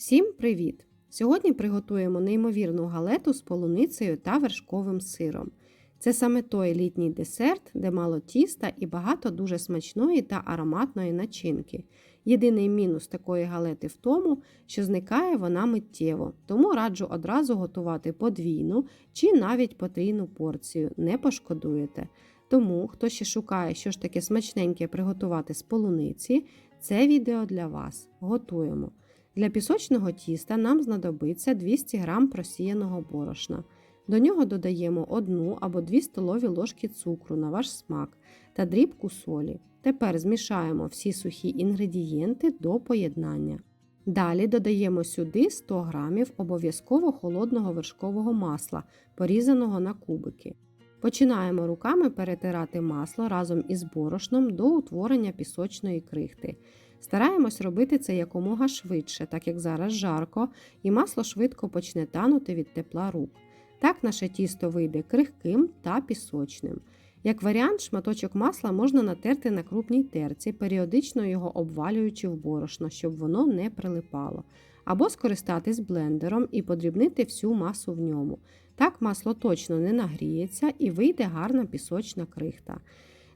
Всім привіт! Сьогодні приготуємо неймовірну галету з полуницею та вершковим сиром. Це саме той літній десерт, де мало тіста і багато дуже смачної та ароматної начинки. Єдиний мінус такої галети в тому, що зникає вона миттєво, тому раджу одразу готувати подвійну чи навіть потрійну порцію, не пошкодуєте. Тому, хто ще шукає, що ж таке смачненьке приготувати з полуниці, це відео для вас. Готуємо. Для пісочного тіста нам знадобиться 200 г просіяного борошна. До нього додаємо 1 або 2 столові ложки цукру на ваш смак та дрібку солі. Тепер змішаємо всі сухі інгредієнти до поєднання. Далі додаємо сюди 100 г обов'язково холодного вершкового масла, порізаного на кубики. Починаємо руками перетирати масло разом із борошном до утворення пісочної крихти. Стараємось робити це якомога швидше, так як зараз жарко, і масло швидко почне танути від тепла рук. Так наше тісто вийде крихким та пісочним. Як варіант, шматочок масла можна натерти на крупній терці, періодично його обвалюючи в борошно, щоб воно не прилипало, або скористатись блендером і подрібнити всю масу в ньому. Так масло точно не нагріється і вийде гарна пісочна крихта.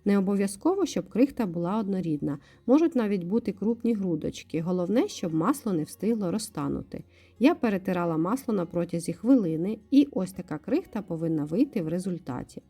Не обов'язково, щоб крихта була однорідна, можуть навіть бути крупні грудочки. Головне, щоб масло не встигло розтанути. Я перетирала масло на протязі хвилини, і ось така крихта повинна вийти в результаті.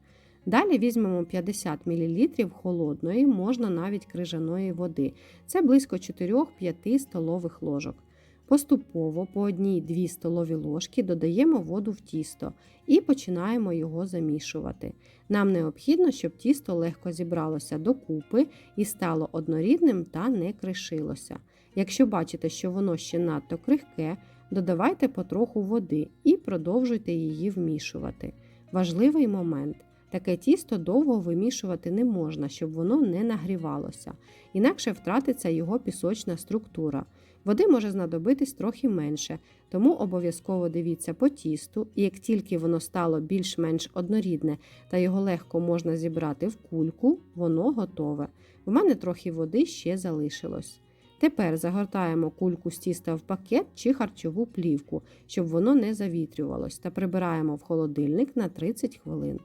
Далі візьмемо 50 мл холодної, можна навіть крижаної води. Це близько 4-5 столових ложок. Поступово по 1-2 столові ложки додаємо воду в тісто і починаємо його замішувати. Нам необхідно, щоб тісто легко зібралося докупи і стало однорідним та не кришилося. Якщо бачите, що воно ще надто крихке, додавайте потроху води і продовжуйте її вмішувати. Важливий момент. Таке тісто довго вимішувати не можна, щоб воно не нагрівалося, інакше втратиться його пісочна структура. Води може знадобитись трохи менше, тому обов'язково дивіться по тісту, і як тільки воно стало більш-менш однорідне та його легко можна зібрати в кульку, воно готове. В мене трохи води ще залишилось. Тепер загортаємо кульку з тіста в пакет чи харчову плівку, щоб воно не завітрювалось, та прибираємо в холодильник на 30 хвилин.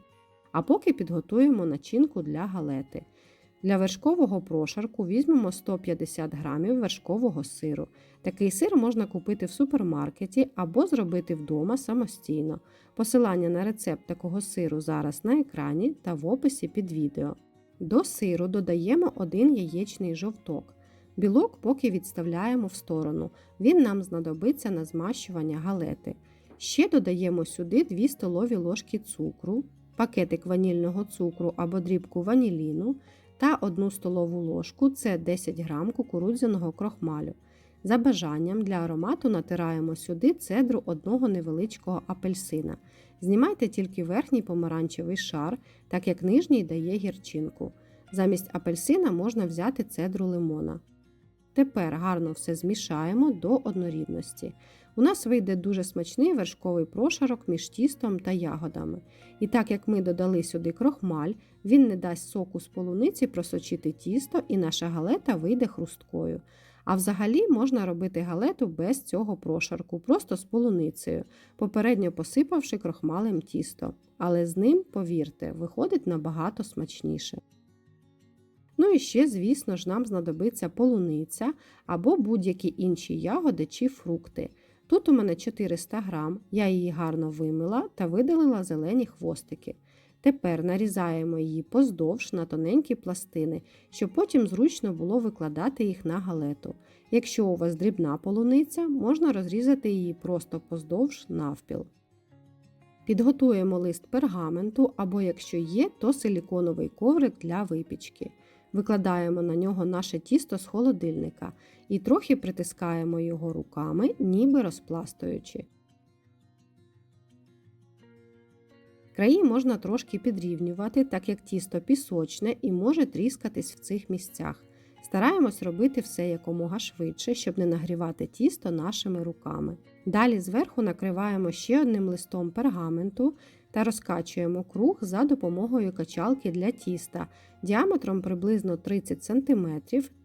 А поки підготуємо начинку для галети. Для вершкового прошарку візьмемо 150 г вершкового сиру. Такий сир можна купити в супермаркеті або зробити вдома самостійно. Посилання на рецепт такого сиру зараз на екрані та в описі під відео. До сиру додаємо один яєчний жовток. Білок поки відставляємо в сторону, він нам знадобиться на змащування галети. Ще додаємо сюди 2 столові ложки цукру, пакетик ванільного цукру або дрібку ваніліну та 1 столову ложку це 10 г кукурудзяного крохмалю. За бажанням для аромату натираємо сюди цедру одного невеличкого апельсина. Знімайте тільки верхній помаранчевий шар, так як нижній дає гірчинку. Замість апельсина можна взяти цедру лимона. Тепер гарно все змішаємо до однорідності. У нас вийде дуже смачний вершковий прошарок між тістом та ягодами. І так як ми додали сюди крохмаль, він не дасть соку з полуниці просочити тісто і наша галета вийде хрусткою. А взагалі можна робити галету без цього прошарку, просто з полуницею, попередньо посипавши крохмалем тісто. Але з ним, повірте, виходить набагато смачніше. Ну і ще, звісно ж, нам знадобиться полуниця або будь-які інші ягоди чи фрукти. Тут у мене 400 грам, я її гарно вимила та видалила зелені хвостики. Тепер нарізаємо її поздовж на тоненькі пластини, щоб потім зручно було викладати їх на галету. Якщо у вас дрібна полуниця, можна розрізати її просто поздовж навпіл. Підготуємо лист пергаменту або, якщо є, то силіконовий коврик для випічки. Викладаємо на нього наше тісто з холодильника і трохи притискаємо його руками, ніби розпластуючи. Краї можна трошки підрівнювати, так як тісто пісочне і може тріскатись в цих місцях. Стараємось робити все якомога швидше, щоб не нагрівати тісто нашими руками. Далі зверху накриваємо ще одним листом пергаменту та розкачуємо круг за допомогою качалки для тіста діаметром приблизно 30 см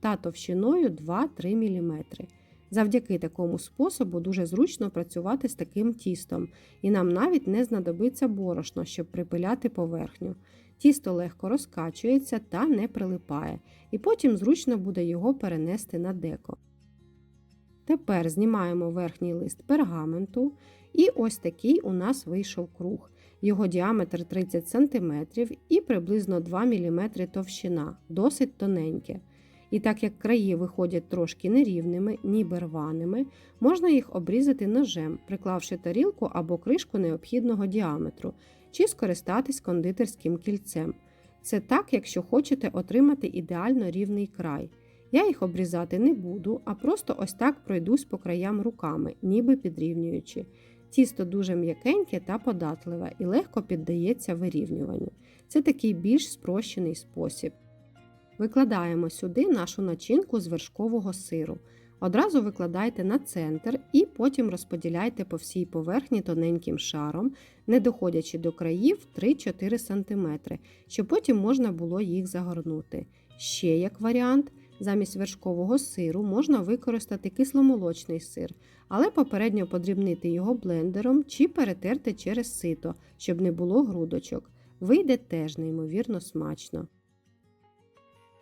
та товщиною 2-3 мм. Завдяки такому способу дуже зручно працювати з таким тістом, і нам навіть не знадобиться борошно, щоб припиляти поверхню. Тісто легко розкачується та не прилипає, і потім зручно буде його перенести на деко. Тепер знімаємо верхній лист пергаменту, і ось такий у нас вийшов круг. Його діаметр 30 см і приблизно 2 мм товщина, досить тоненьке. І так як краї виходять трошки нерівними, ніби рваними, можна їх обрізати ножем, приклавши тарілку або кришку необхідного діаметру, чи скористатись кондитерським кільцем. Це так, якщо хочете отримати ідеально рівний край. Я їх обрізати не буду, а просто ось так пройдусь по краям руками, ніби підрівнюючи. Тісто дуже м'якеньке та податливе і легко піддається вирівнюванню. Це такий більш спрощений спосіб. Викладаємо сюди нашу начинку з вершкового сиру. Одразу викладайте на центр і потім розподіляйте по всій поверхні тоненьким шаром, не доходячи до країв 3-4 см, щоб потім можна було їх загорнути. Ще як варіант, замість вершкового сиру можна використати кисломолочний сир, але попередньо подрібнити його блендером чи перетерти через сито, щоб не було грудочок. Вийде теж неймовірно смачно.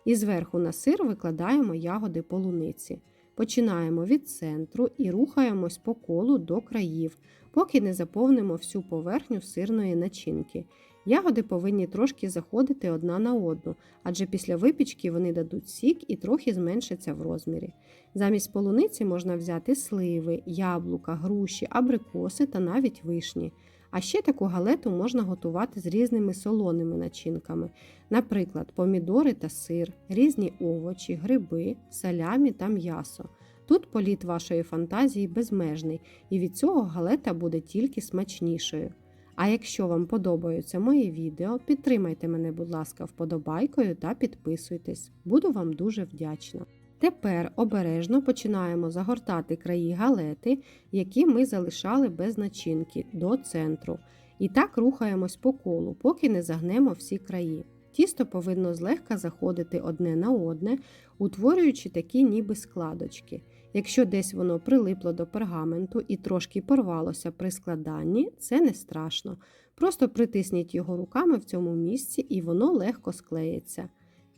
І зверху на сир викладаємо ягоди полуниці. Починаємо від центру і рухаємось по колу до країв, поки не заповнимо всю поверхню сирної начинки. Ягоди повинні трошки заходити одна на одну, адже після випічки вони дадуть сік і трохи зменшаться в розмірі. Замість полуниці можна взяти сливи, яблука, груші, абрикоси та навіть вишні. А ще таку галету можна готувати з різними солоними начинками, наприклад, помідори та сир, різні овочі, гриби, салямі та м'ясо. Тут політ вашої фантазії безмежний, і від цього галета буде тільки смачнішою. А якщо вам подобаються мої відео, підтримайте мене, будь ласка, вподобайкою та підписуйтесь. Буду вам дуже вдячна. Тепер обережно починаємо загортати краї галети, які ми залишали без начинки, до центру. І так рухаємось по колу, поки не загнемо всі краї. Тісто повинно злегка заходити одне на одне, утворюючи такі ніби складочки. Якщо десь воно прилипло до пергаменту і трошки порвалося при складанні, це не страшно. Просто притисніть його руками в цьому місці і воно легко склеїться.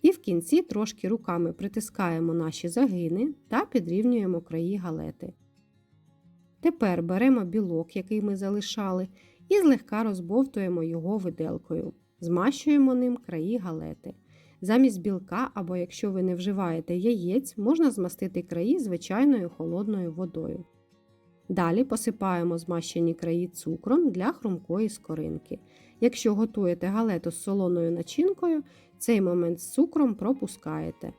І в кінці трошки руками притискаємо наші загини та підрівнюємо краї галети. Тепер беремо білок, який ми залишали, і злегка розбовтуємо його виделкою. Змащуємо ним краї галети. Замість білка, або якщо ви не вживаєте яєць, можна змастити краї звичайною холодною водою. Далі посипаємо змащені краї цукром для хрумкої скоринки. Якщо готуєте галету з солоною начинкою, цей момент з цукром пропускаєте.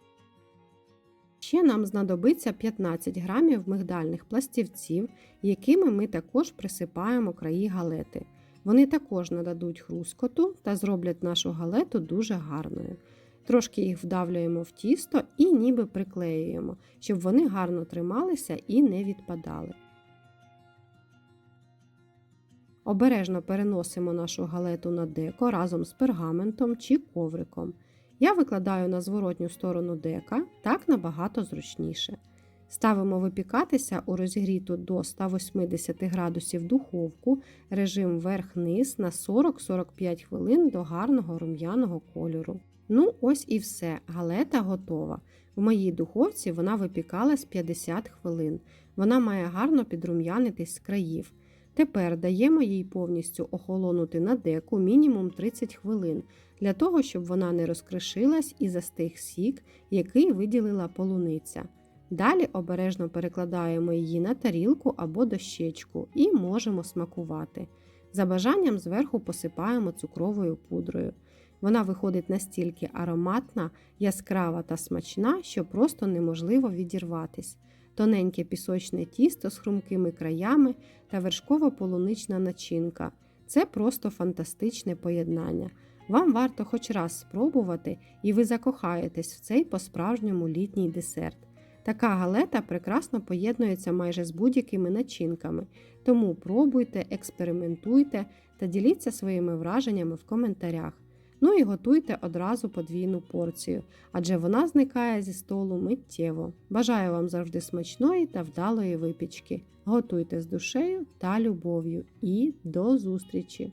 Ще нам знадобиться 15 грамів мигдальних пластівців, якими ми також присипаємо краї галети. Вони також нададуть хрускоту та зроблять нашу галету дуже гарною. Трошки їх вдавлюємо в тісто і ніби приклеюємо, щоб вони гарно трималися і не відпадали. Обережно переносимо нашу галету на деко разом з пергаментом чи ковриком. Я викладаю на зворотню сторону дека, так набагато зручніше. Ставимо випікатися у розігріту до 180 градусів духовку режим верх-низ на 40-45 хвилин до гарного рум'яного кольору. Ну, ось і все, галета готова. В моїй духовці вона випікалась 50 хвилин. Вона має гарно підрум'янитись з країв. Тепер даємо їй повністю охолонути на деку мінімум 30 хвилин, для того, щоб вона не розкришилась і застиг сік, який виділила полуниця. Далі обережно перекладаємо її на тарілку або дощечку і можемо смакувати. За бажанням зверху посипаємо цукровою пудрою. Вона виходить настільки ароматна, яскрава та смачна, що просто неможливо відірватись. Тоненьке пісочне тісто з хрумкими краями та вершково-полунична начинка. Це просто фантастичне поєднання. Вам варто хоч раз спробувати, і ви закохаєтесь в цей по-справжньому літній десерт. Така галета прекрасно поєднується майже з будь-якими начинками, тому пробуйте, експериментуйте та діліться своїми враженнями в коментарях. Ну і готуйте одразу подвійну порцію, адже вона зникає зі столу миттєво. Бажаю вам завжди смачної та вдалої випічки. Готуйте з душею та любов'ю і до зустрічі!